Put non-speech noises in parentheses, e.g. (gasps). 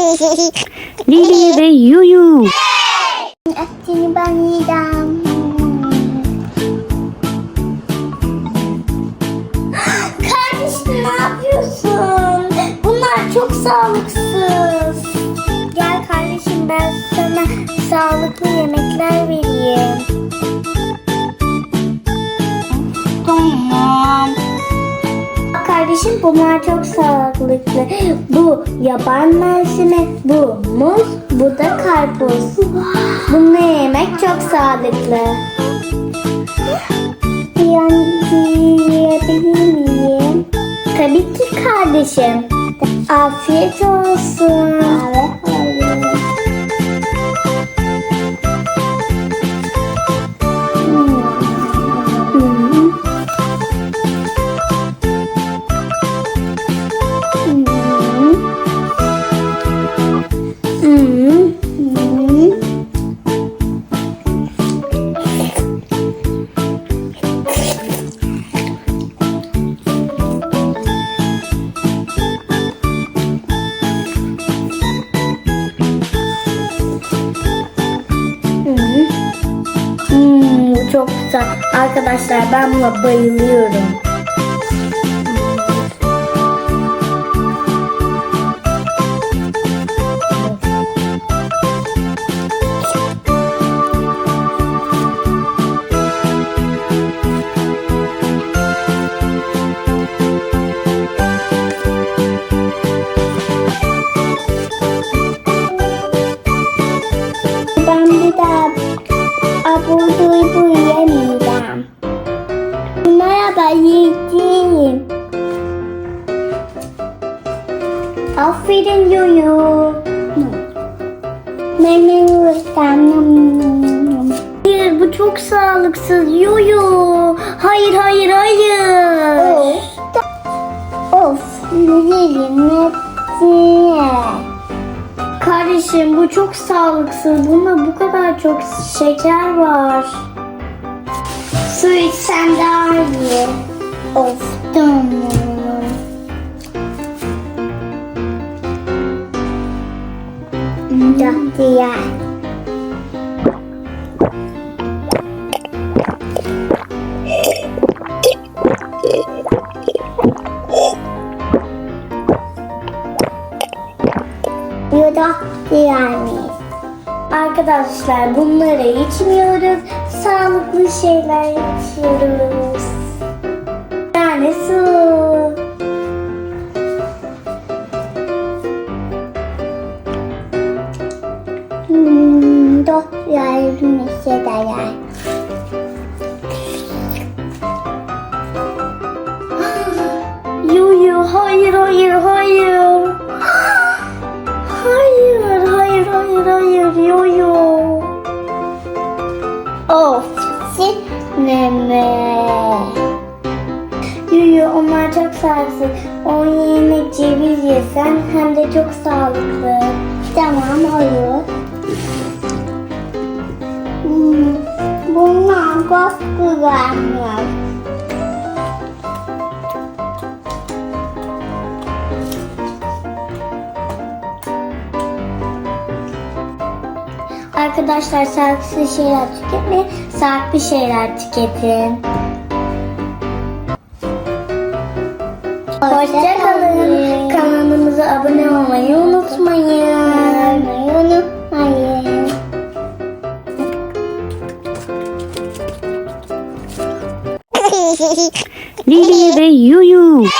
(laughs) Lili ve Yuyu. Seni ben yiyeceğim. Ne yapıyorsun? Bunlar çok sağlıksız. Gel kardeşim ben sana sağlıklı yemekler vereyim. Tamam. Kardeşim bunlar çok sağlıklı. Bu yaban mersimi, bu muz, bu da karpuz. Bunları yemek çok sağlıklı. Yiyebilir miyim? Tabii ki kardeşim. Afiyet olsun. Çok güzel. Arkadaşlar ben buna bayılıyorum. Ben bir daha bu Aferin Yuyu. Ben yiyeceğim. Hayır bu çok sağlıksız Yuyu. Hayır hayır hayır. Of. Of. Yiyelim hepsini. Kardeşim bu çok sağlıksız. Bunda bu kadar çok şeker var. Su içsem daha iyi. Of tamam. Çok güzel. Yuda yani. Arkadaşlar bunları içmiyoruz. Sağlıklı şeyler içiyoruz. Hmm, doh yani şeyler. Yuyu hayır hayır hayır. (gasps) Hayır, hayır, hayır, hayır, yo. Of, sineme. Yo, onlar çok sağlıklı. O yerine ceviz yesen hem de çok sağlıklı. Tamam, olur. Çok güzelmiş. Arkadaşlar sağlıksız şeyler tüketmeyin, sağlıklı şeyler tüketin. Hoşçakalın. Kanalımıza Lili ve Yuyu.